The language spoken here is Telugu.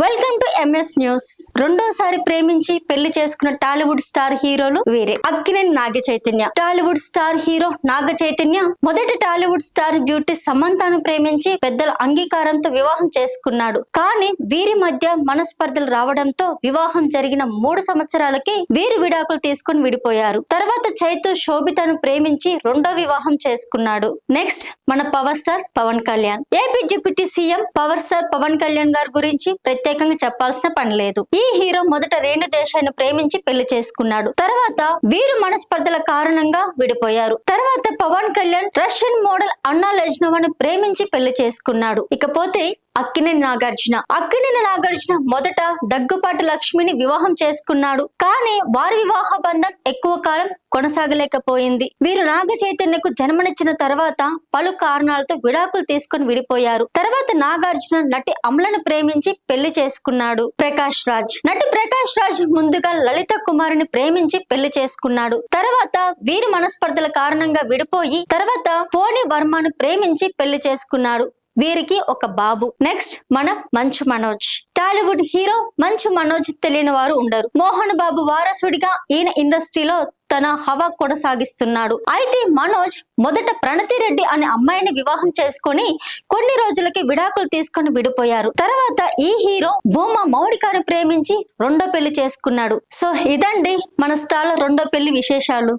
వెల్కమ్ టు ఎంఎస్ న్యూస్ రెండోసారి ప్రేమించి పెళ్ళి చేసుకున్న టాలీవుడ్ స్టార్ హీరోలు వీరే. Akkineni Naga Chaitanya. Tollywood star hero Naga Chaitanya మొదటి టాలీవుడ్ స్టార్ బ్యూటీ సమంతను ప్రేమించి పెద్దల అంగీకారంతో వివాహం చేసుకున్నాడు. కానీ వీరి మధ్య మనస్పర్ధలు రావడంతో వివాహం జరిగిన మూడు సంవత్సరాలకి వీరు విడాకులు తీసుకుని విడిపోయారు. తర్వాత చైతు శోభితను ప్రేమించి రెండో వివాహం చేసుకున్నాడు. నెక్స్ట్ మన power star Pawan Kalyan. AP deputy CM power star Pawan Kalyan గారి గురించి ప్రత్యేకంగా చెప్పాల్సిన పని లేదు. ఈ హీరో మొదట రేణు దేశాన్ని ప్రేమించి పెళ్ళి చేసుకున్నాడు. తర్వాత వీరు మనస్పర్ధల కారణంగా విడిపోయారు. తర్వాత పవన్ కళ్యాణ్ రష్యన్ మోడల్ అన్నా లెజ్నోవాను ప్రేమించి పెళ్ళి చేసుకున్నాడు. ఇకపోతే అక్కినేని నాగార్జున. అక్కినేని నాగార్జున మొదట దగ్గుపాటి లక్ష్మిని వివాహం చేసుకున్నాడు. కానీ వారి వివాహ బంధం ఎక్కువ కాలం కొనసాగలేకపోయింది. వీరు నాగ చైతన్యకు జన్మనిచ్చిన తర్వాత పలు కారణాలతో విడాకులు తీసుకొని విడిపోయారు. తర్వాత నాగార్జున నటి అమలను ప్రేమించి పెళ్ళి చేసుకున్నాడు. ప్రకాష్ రాజ్. నటి ప్రకాష్ రాజ్ ముందుగా లలిత కుమారిని ప్రేమించి పెళ్ళి చేసుకున్నాడు. తర్వాత వీరి మనస్పర్ధల కారణంగా విడిపోయి తర్వాత పోని వర్మను ప్రేమించి పెళ్ళి చేసుకున్నాడు. వీరికి ఒక బాబు. నెక్స్ట్ మన మంచు మనోజ్. టాలీవుడ్ హీరో మంచు మనోజ్ తెలియని వారు ఉండరు. మోహన్ బాబు వారసుడిగా ఈయన ఇండస్ట్రీలో తన హవా కొనసాగిస్తున్నాడు. అయితే మనోజ్ మొదట ప్రణతి రెడ్డి అనే అమ్మాయిని వివాహం చేసుకొని కొన్ని రోజులకి విడాకులు తీసుకొని విడిపోయారు. తర్వాత ఈ హీరో భూమా మౌడికాను ప్రేమించి రెండో పెళ్ళి చేసుకున్నాడు. సో ఇదండి మన స్టార్ రెండో పెళ్ళి విశేషాలు.